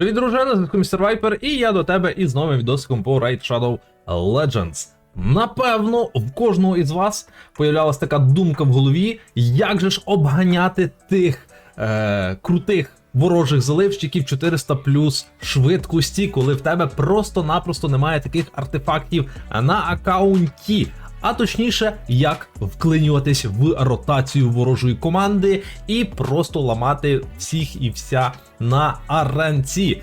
Привіт, дружина, Містер Вайпер, і я до тебе із новим відосиком по Raid Shadow Legends. Напевно, в кожного із вас появлялась така думка в голові, як же ж обганяти тих е, крутих ворожих заливщиків 400 плюс швидкості, коли в тебе просто-напросто немає таких артефактів на аккаунті. А точніше, як вклинюватись в ротацію ворожої команди і просто ламати всіх і вся на аренці.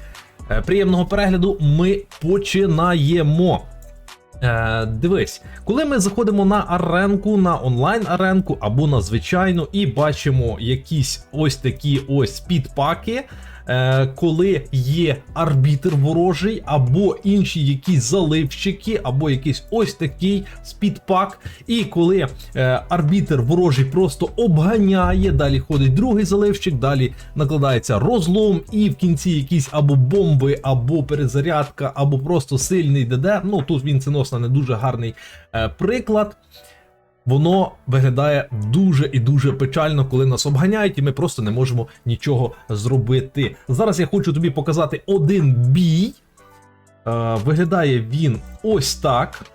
Е, Приємного перегляду ми починаємо. Е, дивись, коли ми заходимо на аренку, на онлайн-аренку або на звичайну, і бачимо якісь ось такі ось підпаки, коли є арбітр ворожий, або інші якісь заливщики, або якийсь ось такий спідпак. І коли е, арбітр ворожий просто обганяє, далі ходить другий заливщик, далі накладається розлом, і в кінці якісь або бомби, або перезарядка, або просто сильний ДД. Ну тут він вінценосно не дуже гарний е, приклад. Воно виглядає дуже і дуже печально, коли нас обганяють, і ми просто не можемо нічого зробити. Зараз я хочу тобі показати один бій. Е, виглядає він ось так.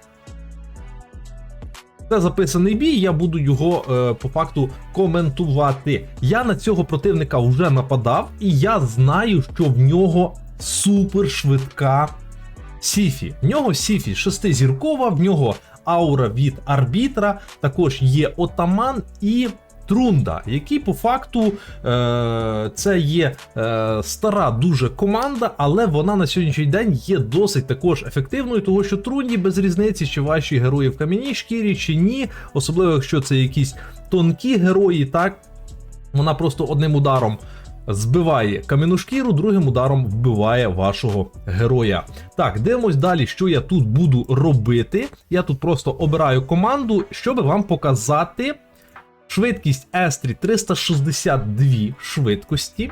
Це записаний бій, я буду його е, по факту коментувати. Я на цього противника вже нападав, і я знаю, що в нього супер швидка Сіфі. В нього Сіфі шестизіркова, в нього аура від арбітра, також є отаман і. Трунда, які по факту е, це є е, стара дуже команда, але вона на сьогоднішній день є досить також ефективною, тому що Трунді без різниці, чи ваші герої в кам'яній шкірі, чи ні, особливо якщо це якісь тонкі герої, так вона просто одним ударом збиває кам'яну шкіру, другим ударом вбиває вашого героя. Так, дивимось далі, що я тут буду робити. Я тут просто обираю команду, щоб вам показати швидкість Естрі 362 швидкості.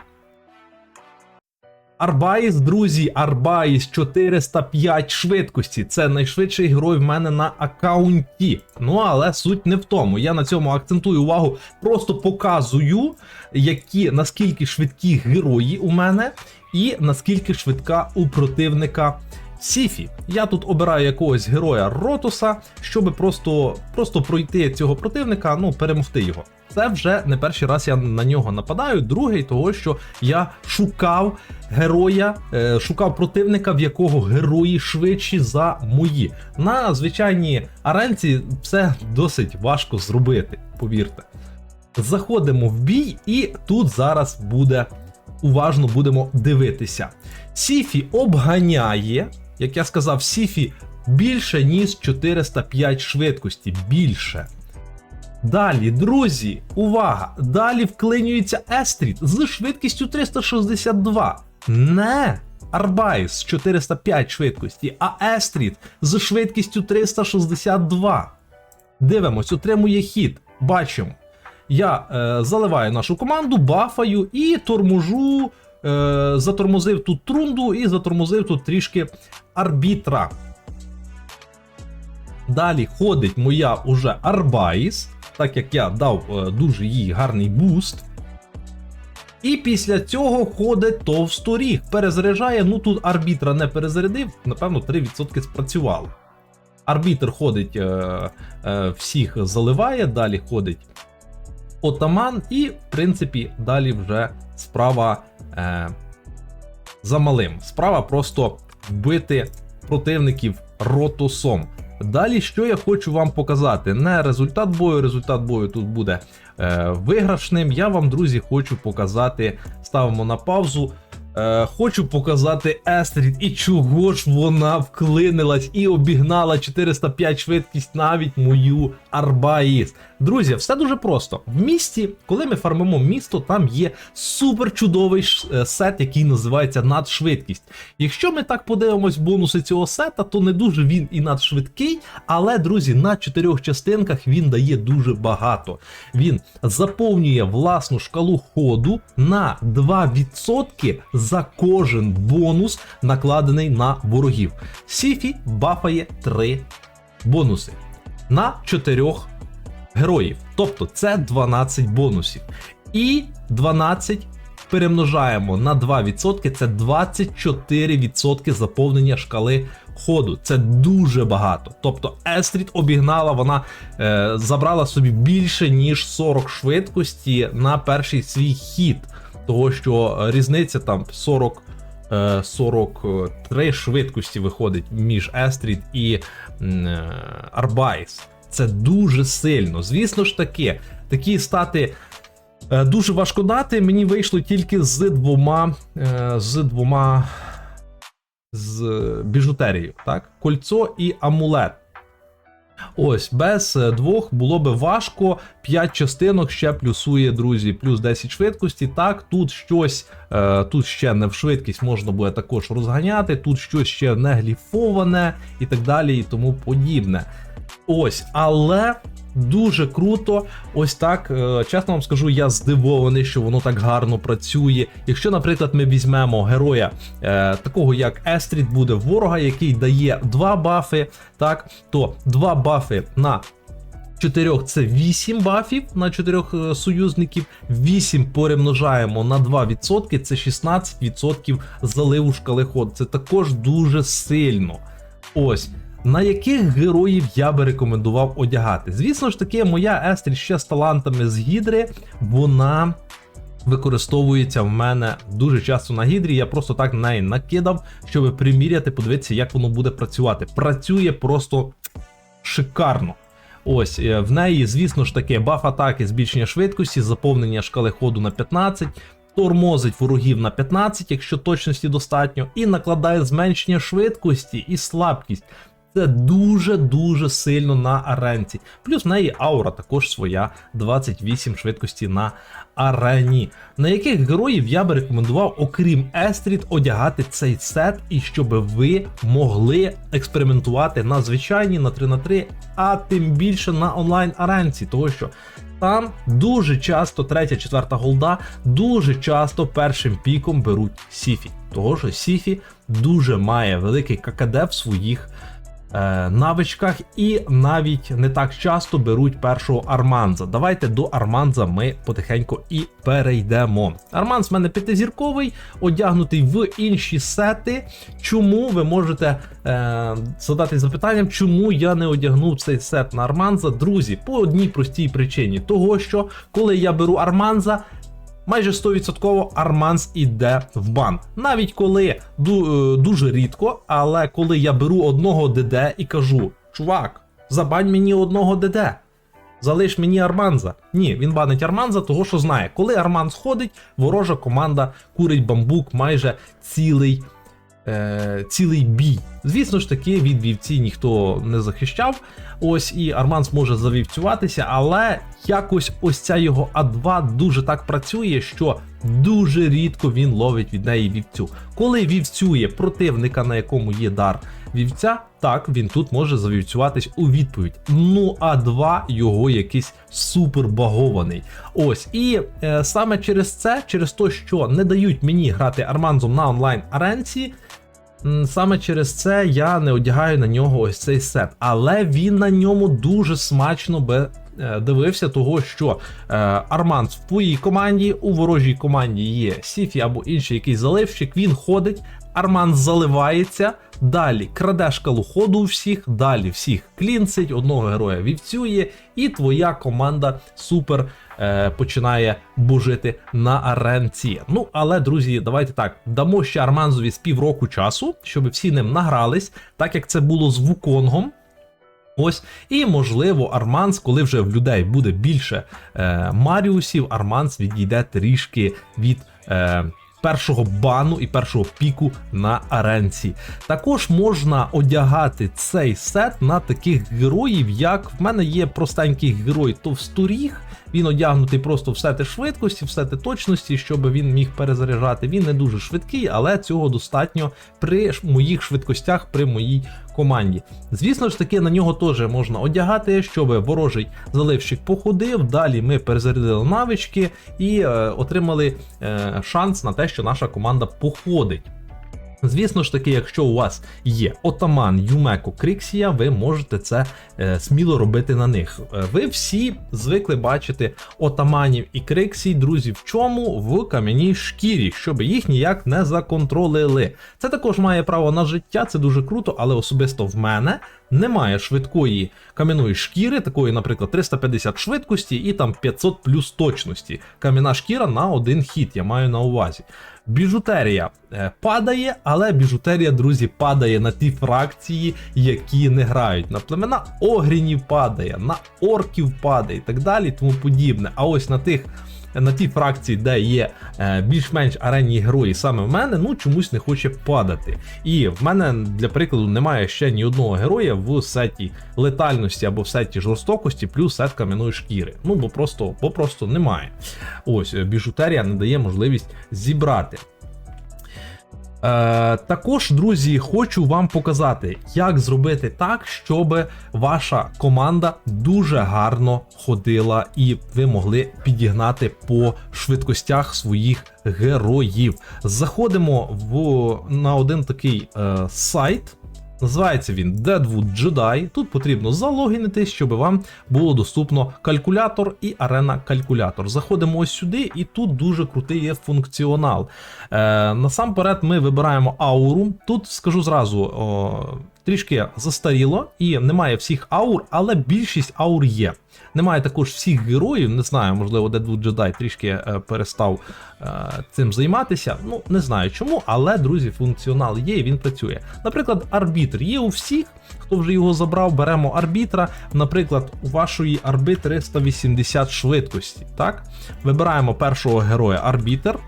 Арбаїс, друзі, Арбаїс 405 швидкості. Це найшвидший герой в мене на аккаунті. Ну, але суть не в тому. Я на цьому акцентую увагу, просто показую, які наскільки швидкі герої у мене, і наскільки швидка у противника. Сіфі. Я тут обираю якогось героя Ротуса, щоб просто просто пройти цього противника, ну перемогти його. Це вже не перший раз я на нього нападаю. Другий, того що я шукав героя, е, шукав противника, в якого герої швидші за мої. На звичайній аренці це досить важко зробити, повірте. Заходимо в бій, і тут зараз буде уважно будемо дивитися. Сіфі обганяє, як я сказав, Сіфі більше, ніж 405 швидкості. Більше. Далі, друзі, увага! Далі вклинюється Естріт з швидкістю 362. Не Арбайс з 405 швидкості, а Естріт з швидкістю 362. Дивимось, отримує хід. Бачимо. Я е, заливаю нашу команду, бафаю і торможу. Е, затормозив тут трунду і затормозив тут трішки арбітра. Далі ходить моя уже Арбаїс, так як я дав е, дуже їй гарний буст. І після цього ходить товсторіг. Перезаряджає, ну тут арбітра не перезарядив, напевно, 3% спрацювало. Арбітр ходить, е, е, всіх заливає, далі ходить отаман, і, в принципі, далі вже справа е, за малим. Справа просто вбити противників ротосом. Далі, що я хочу вам показати, не результат бою, результат бою тут буде е, виграшним. Я вам, друзі, хочу показати. Ставимо на паузу. Е, хочу показати Естрід і чого ж вона вклинилась і обігнала 405 швидкість навіть мою Арбаїс. Друзі, все дуже просто. В місті, коли ми фармимо місто, там є супер чудовий е, сет, який називається надшвидкість. Якщо ми так подивимось бонуси цього сета, то не дуже він і надшвидкий, але, друзі, на чотирьох частинках він дає дуже багато. Він заповнює власну шкалу ходу на 2% за кожен бонус, накладений на ворогів. Сіфі бафає 3 бонуси на 4 героїв. Тобто це 12 бонусів. І 12 перемножаємо на 2%, це 24% заповнення шкали ходу. Це дуже багато. Тобто Естріт обігнала, вона е, забрала собі більше ніж 40 швидкості на перший свій хід. Того що е, різниця там 40. е, 43 швидкості виходить між Естріт і е, Арбайс. Це дуже сильно. Звісно ж таки, такі стати е, дуже важко дати. Мені вийшло тільки з двома е, з двома з біжутерією, так? Кольцо і амулет. Ось, без е, двох було би важко. 5 частинок ще плюсує, друзі, плюс 10 швидкості. Так, тут щось, е, тут ще не в швидкість можна буде також розганяти, тут щось ще не гліфоване і так далі, і тому подібне. Ось, але дуже круто. Ось так. е, Чесно вам скажу, я здивований, що воно так гарно працює. Якщо, наприклад, ми візьмемо героя е, такого як Естріт, буде ворога, який дає 2 бафи, так, то 2 бафи на 4 це 8 бафів на 4 союзників, 8 перемножаємо на 2%, це 16% заливу шкалиходу. Це також дуже сильно. Ось. На яких героїв я би рекомендував одягати? Звісно ж таки, моя Естрі ще з талантами з гідри, вона використовується в мене дуже часто на гідрі. Я просто так на неї накидав, щоб приміряти, подивитися, як воно буде працювати. Працює просто шикарно. Ось е, в неї, звісно ж таки, баф атаки, збільшення швидкості, заповнення шкали ходу на 15. Тормозить ворогів на 15, якщо точності достатньо, і накладає зменшення швидкості і слабкість. Це дуже-дуже сильно на аренці. Плюс в неї аура також своя 28 швидкості на арені. На яких героїв я би рекомендував, окрім Естріт, одягати цей сет, і щоб ви могли експериментувати на звичайній, на 3 на 3 а тим більше на онлайн аренці, того що там дуже часто третя, четверта голда, дуже часто першим піком беруть Сіфі. Того що Сіфі дуже має великий ККД в своїх навичках, і навіть не так часто беруть першого Арманза. Давайте до Арманза ми потихеньку і перейдемо. Арманз в мене п'ятизірковий, одягнутий в інші сети. Чому ви можете е, задати запитанням, чому я не одягнув цей сет на Арманза? Друзі, по одній простій причині: того, що коли я беру Арманза. Майже 100% Арманс іде в бан. Навіть коли е, дуже рідко, але коли я беру одного ДД і кажу: чувак, забань мені одного ДД. Залиш мені Арманза. Ні, він банить Арманза, того що знає, коли Арман сходить, ворожа команда курить бамбук майже цілий, е, цілий бій. Звісно ж таки, від вівці ніхто не захищав. Ось і Арманс може завівцюватися, але якось ось ця його А2 дуже так працює, що дуже рідко він ловить від неї вівцю. Коли вівцює противника, на якому є дар вівця, так він тут може завівцюватись у відповідь. Ну а 2 його якийсь супер багований. Ось і е, саме через це, через те, що не дають мені грати Арманзом на онлайн аренці. Саме через це я не одягаю на нього ось цей сет. Але він на ньому дуже смачно би е, дивився, того що е, Арманс в твоїй команді, у ворожій команді є Сіфі або інший якийсь заливщик, він ходить, Арман заливається, далі краде шкалу ходу у всіх, далі всіх клінцить, одного героя вівцює, і твоя команда супер е, починає божити на аренці. Ну, але, друзі, давайте так, дамо ще Арманзові з півроку часу, щоб всі ним награлись, так як це було з Вуконгом. Ось, і можливо, Арманс, коли вже в людей буде більше е, Маріусів, Арманс відійде трішки від. Е, Першого бану і першого піку на аренці. Також можна одягати цей сет на таких героїв, як в мене є простенький герой Товсторіг. Він одягнутий просто в сети швидкості, в сети точності, щоб він міг перезаряджати. Він не дуже швидкий, але цього достатньо при моїх швидкостях, при моїй команді. Звісно ж таки, на нього теж можна одягати, щоб ворожий заливщик походив. Далі ми перезарядили навички і е, отримали е, шанс на те, що наша команда походить. Звісно ж таки, якщо у вас є отаман, Юмеко, Кріксія, ви можете це е, сміло робити на них. Е, ви всі звикли бачити отаманів і Криксій, друзі, в чому? В кам'яній шкірі, щоб їх ніяк не законтролили. Це також має право на життя, це дуже круто, але особисто в мене немає швидкої кам'яної шкіри, такої, наприклад, 350 швидкості і там 500 плюс точності. Кам'яна шкіра на один хід, я маю на увазі. Біжутерія е, падає, але біжутерія, друзі, падає на ті фракції, які не грають. На племена огрінів падає, на орків падає і так далі, тому подібне. А ось на тих. На тій фракції, де є е, більш-менш аренні герої, саме в мене, ну чомусь не хоче падати. І в мене, для прикладу, немає ще ні одного героя в сеті летальності або в сеті жорстокості, плюс сет кам'яної шкіри. Ну бо просто, бо просто немає. Ось е, біжутерія не дає можливість зібрати. Е, також, друзі, хочу вам показати, як зробити так, щоб ваша команда дуже гарно ходила і ви могли підігнати по швидкостях своїх героїв. Заходимо в, на один такий е, сайт. Називається він Deadwood Jedi. Тут потрібно залогінити, щоб вам було доступно калькулятор і арена калькулятор. Заходимо ось сюди, і тут дуже крутий є функціонал. Е, Насамперед ми вибираємо ауру. Тут скажу зразу. О, Трішки застаріло і немає всіх аур, але більшість аур є. Немає також всіх героїв, не знаю, можливо, Deadwood Jedi трішки е, перестав е, цим займатися. Ну, не знаю чому, але, друзі, функціонал є і він працює. Наприклад, арбітр є у всіх, хто вже його забрав, беремо арбітра. Наприклад, у вашої арби 380 швидкості. Так? Вибираємо першого героя арбітр.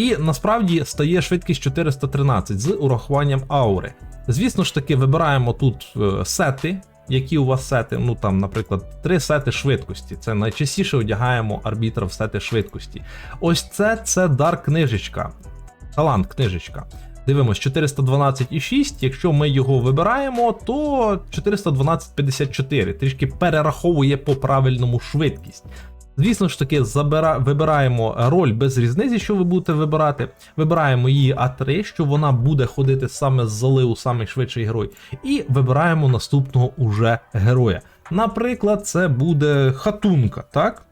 І насправді стає швидкість 413 з урахуванням аури. Звісно ж таки, вибираємо тут е, сети, які у вас сети. Ну там, наприклад, три сети швидкості. Це найчастіше одягаємо арбітра в сети швидкості. Ось це це дар книжечка. Талант книжечка. Дивимось 412,6. Якщо ми його вибираємо, то 412,54. Трішки перераховує по правильному швидкість. Звісно ж таки, забира... вибираємо роль без різниці, що ви будете вибирати. Вибираємо її А3, що вона буде ходити саме з заливу, самий швидший герой. І вибираємо наступного уже героя. Наприклад, це буде хатунка, так?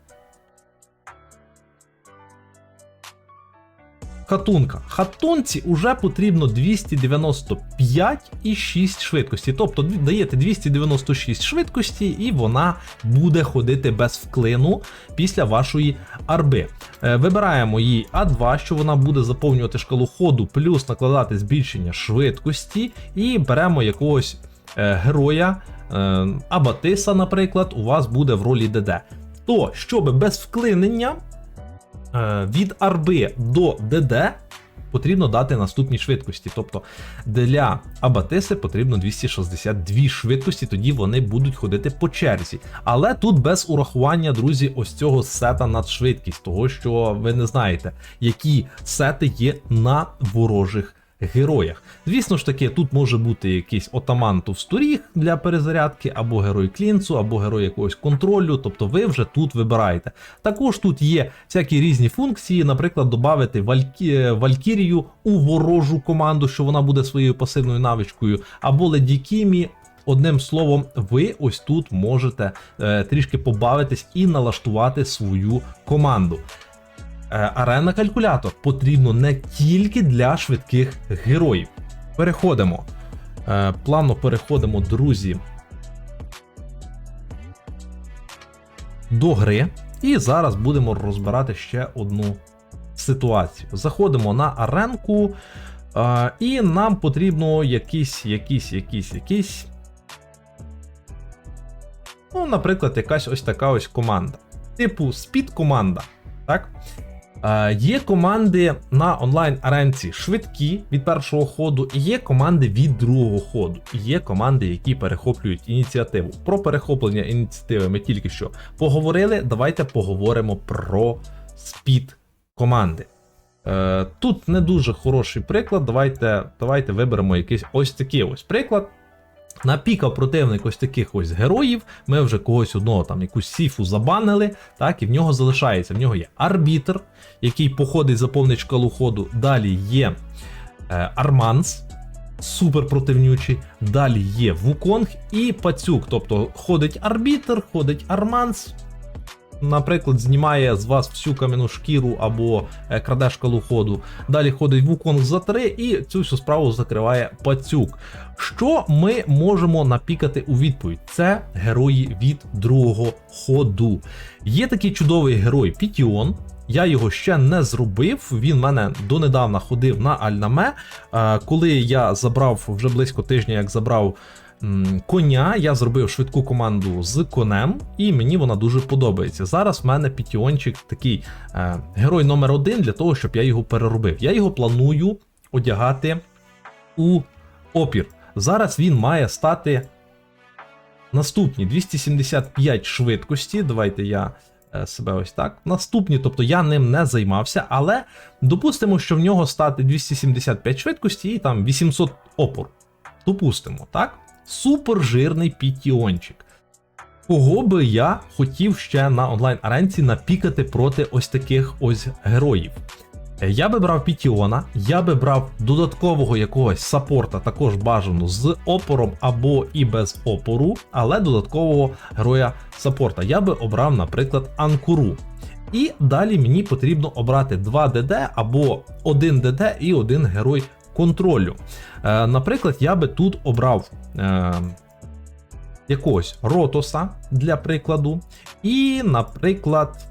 Хатунка. Хатунці вже потрібно 295,6 швидкості. Тобто даєте 296 швидкості, і вона буде ходити без вклину після вашої арби. Е, Вибираємо її А2, що вона буде заповнювати шкалу ходу, плюс накладати збільшення швидкості, і беремо якогось е, героя. е, Абатиса, наприклад, у вас буде в ролі ДД. То, щоб без вклинення від арби до ДД потрібно дати наступні швидкості. Тобто для Абатиси потрібно 262 швидкості, тоді вони будуть ходити по черзі. Але тут без урахування, друзі, ось цього сета надшвидкість, того що ви не знаєте, які сети є на ворожих. Героях. Звісно ж таки, тут може бути якийсь отаман товсторіг для перезарядки, або герой клінцу, або герой якогось контролю, тобто ви вже тут вибираєте. Також тут є всякі різні функції, наприклад, додати Валькі... Валькірію у ворожу команду, що вона буде своєю пасивною навичкою, або Леді Кімі. Одним словом, ви ось тут можете е, трішки побавитись і налаштувати свою команду. Е, Арена калькулятор потрібно не тільки для швидких героїв. Переходимо. Е, Плавно переходимо, друзі. До гри. І зараз будемо розбирати ще одну ситуацію. Заходимо на аренку, е, і нам потрібно якийсь, якийсь, якийсь, якийсь. Ну, наприклад, якась ось така ось команда. Типу спід команда. Так? Е, Є команди на онлайн-аренці швидкі від першого ходу, і є команди від другого ходу. Є команди, які перехоплюють ініціативу. Про перехоплення ініціативи ми тільки що поговорили. Давайте поговоримо про спід команди. Е, Тут не дуже хороший приклад. Давайте, давайте виберемо якийсь ось такий ось приклад. Напікав противник ось таких ось героїв. Ми вже когось одного там якусь сіфу забанили, так, і в нього залишається. В нього є арбітр, який походить заповнить шкалу ходу. Далі є е, Арманс, супер противнючий. Далі є Вуконг і Пацюк. Тобто ходить арбітр, ходить Арманс. Наприклад, знімає з вас всю кам'яну шкіру або е, краде шкалу ходу. Далі ходить Вуконг за 3 і цю всю справу закриває Пацюк. Що ми можемо напікати у відповідь? Це герої від другого ходу. Є такий чудовий герой Пітіон. Я його ще не зробив. Він мене донедавна ходив на Альнаме. Е, Коли я забрав вже близько тижня, як забрав коня, я зробив швидку команду з конем, і мені вона дуже подобається. Зараз в мене Пітіончик такий е, герой номер один для того, щоб я його переробив. Я його планую одягати у опір. Зараз він має стати наступні 275 швидкості. Давайте я е, себе ось так. Наступні, тобто я ним не займався, але допустимо, що в нього стати 275 швидкості і там 800 опор. Допустимо, так? Супер жирний пітіончик. Кого би я хотів ще на онлайн аренці напікати проти ось таких ось героїв? Я би брав Пітіона, я би брав додаткового якогось саппорта, також бажано з опором або і без опору, але додаткового героя саппорта. Я би обрав, наприклад, Анкуру. І далі мені потрібно обрати 2 ДД або 1 ДД і один герой контролю. Е, наприклад, я би тут обрав е, якогось Ротоса для прикладу, і, наприклад,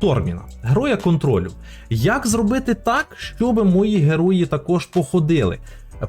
Торміна, героя контролю. Як зробити так, щоб мої герої також походили?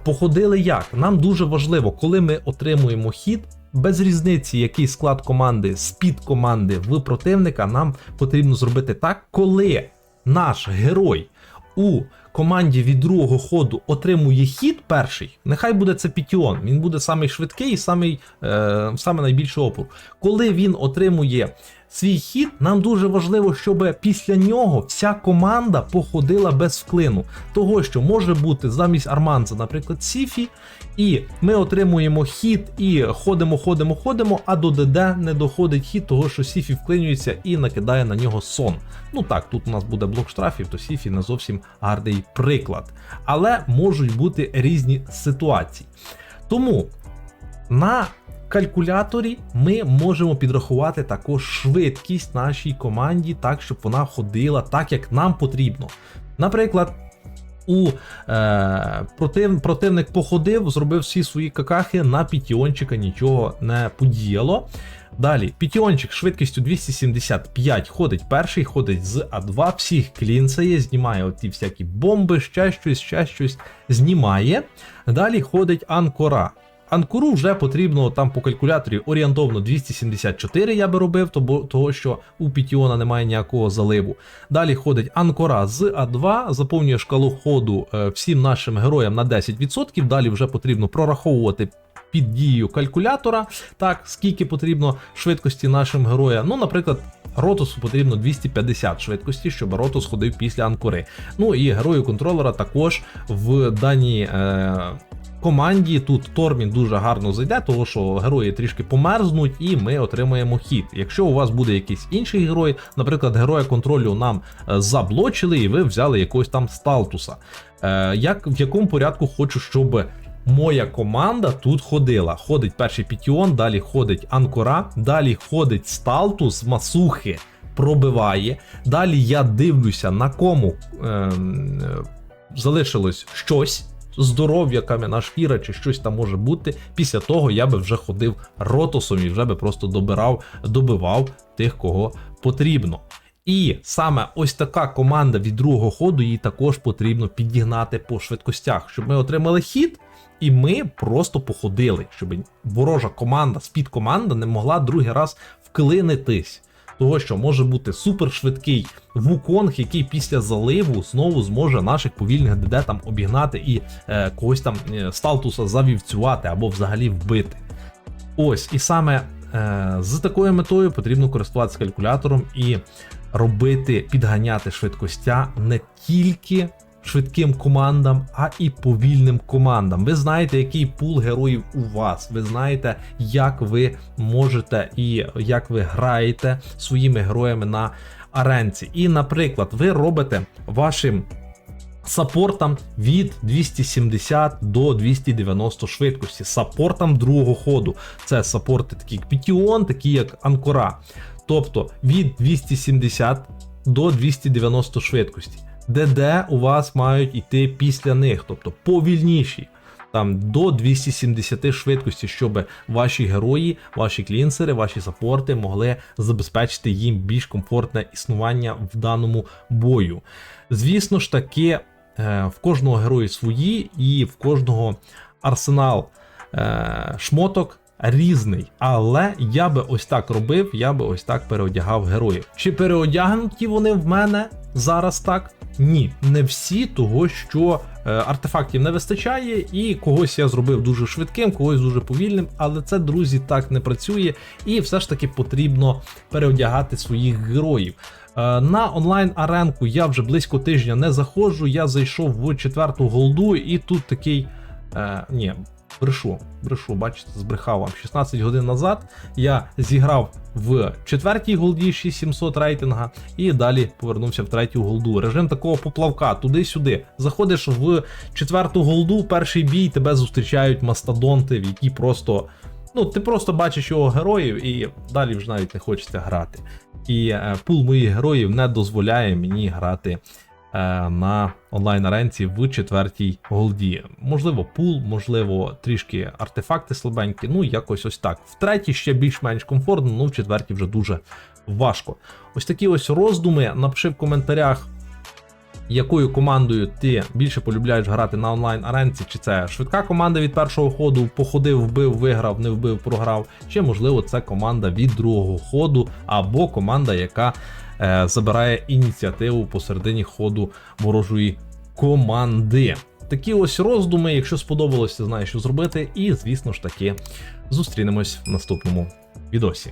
Походили як? Нам дуже важливо, коли ми отримуємо хід, без різниці, який склад команди, спід команди в противника, нам потрібно зробити так, коли наш герой у команді від другого ходу отримує хід перший, нехай буде це Пітіон, він буде самий швидкий і самий, е, саме найбільший опор. Коли він отримує свій хід, нам дуже важливо, щоб після нього вся команда походила без вклину. Того, що може бути замість Арманза, наприклад, Сіфі, і ми отримуємо хід і ходимо, ходимо, ходимо, а до ДД не доходить хід, того що Сіфі вклинюється і накидає на нього сон. Ну так, тут у нас буде блок штрафів, то Сіфі не зовсім гарний приклад. Але можуть бути різні ситуації. Тому на калькуляторі ми можемо підрахувати також швидкість нашій команді, так, щоб вона ходила так, як нам потрібно. Наприклад, у е, против, противник походив, зробив всі свої какахи, на пітіончика нічого не подіяло. Далі, пітіончик швидкістю 275 ходить перший, ходить з А2, всіх клінцає, знімає оті всякі бомби, ще щось, ще щось знімає. Далі ходить Анкора. Анкуру вже потрібно там по калькуляторі орієнтовно 274 я би робив, того, що у Пітіона немає ніякого заливу. Далі ходить Анкора з А2, заповнює шкалу ходу е, всім нашим героям на 10%. Далі вже потрібно прораховувати під дією калькулятора, так, скільки потрібно швидкості нашим героям. Ну, наприклад. Ротусу потрібно 250 швидкості, щоб Ротус ходив після анкори. Ну і герою контролера також в даній е, команді тут Тормін дуже гарно зайде, тому що герої трішки померзнуть, і ми отримаємо хід. Якщо у вас буде якийсь інший герой, наприклад, героя контролю нам е, заблочили, і ви взяли якогось там сталтуса. Е, як в якому порядку хочу, щоб моя команда тут ходила. Ходить перший пітіон, далі ходить Анкора, далі ходить Сталтус масухи. Пробиває. Далі я дивлюся, на кому е, е, залишилось щось. Здоров'я, кам'яна шкіра чи щось там може бути. Після того я би вже ходив ротосом і вже би просто добирав, добивав тих, кого потрібно. І саме ось така команда від другого ходу її також потрібно підігнати по швидкостях, щоб ми отримали хід, і ми просто походили, щоб ворожа команда, спід-команда не могла другий раз вклинитись. Того, що може бути супершвидкий вуконг, який після заливу знову зможе наших повільних ДД там обігнати і е, когось там е, сталтуса завівцювати або взагалі вбити. Ось, і саме е, з такою метою потрібно користуватися калькулятором і робити, підганяти швидкостя не тільки швидким командам, а і повільним командам. Ви знаєте, який пул героїв у вас. Ви знаєте, як ви можете і як ви граєте своїми героями на аренці. І, наприклад, ви робите вашим саппортам від 270 до 290 швидкості. Саппортам другого ходу. Це саппорти такі як Пітіон, такі як Анкора. Тобто від 270 до 290 швидкості. ДД у вас мають йти після них, тобто повільніші. Там до 270 швидкості, щоб ваші герої, ваші клінсери, ваші саппорти могли забезпечити їм більш комфортне існування в даному бою. Звісно ж таки, е, в кожного герої свої, і в кожного арсенал е, шмоток різний. Але я би ось так робив, я би ось так переодягав героїв. Чи переодягнуті вони в мене зараз так? Ні, не всі, того що е, артефактів не вистачає, і когось я зробив дуже швидким, когось дуже повільним, але це, друзі, так не працює, і все ж таки потрібно переодягати своїх героїв. Е, На онлайн аренку я вже близько тижня не заходжу. Я зайшов в четверту голду, і тут такий. Е, ні, брешу, брешу, бачите, збрехав вам 16 годин назад. Я зіграв в четвертій голді 6700 рейтинга і далі повернувся в третю голду. Режим такого поплавка, туди-сюди. Заходиш в четверту голду, перший бій, тебе зустрічають мастодонти, в які просто. Ну, ти просто бачиш його героїв, і далі вже навіть не хочеться грати. І е, пул моїх героїв не дозволяє мені грати на онлайн аренці в четвертій голді. Можливо, пул, можливо, трішки артефакти слабенькі, ну якось ось так. В третій ще більш-менш комфортно, ну в четвертій вже дуже важко. Ось такі ось роздуми. Напиши в коментарях. Якою командою ти більше полюбляєш грати на онлайн аренці? Чи це швидка команда від першого ходу, походив, вбив, виграв, не вбив, програв, чи можливо це команда від другого ходу, або команда, яка е, забирає ініціативу посередині ходу ворожої команди. Такі ось роздуми. Якщо сподобалось, ти знаєш, що зробити. І, звісно ж таки, зустрінемось в наступному відосі.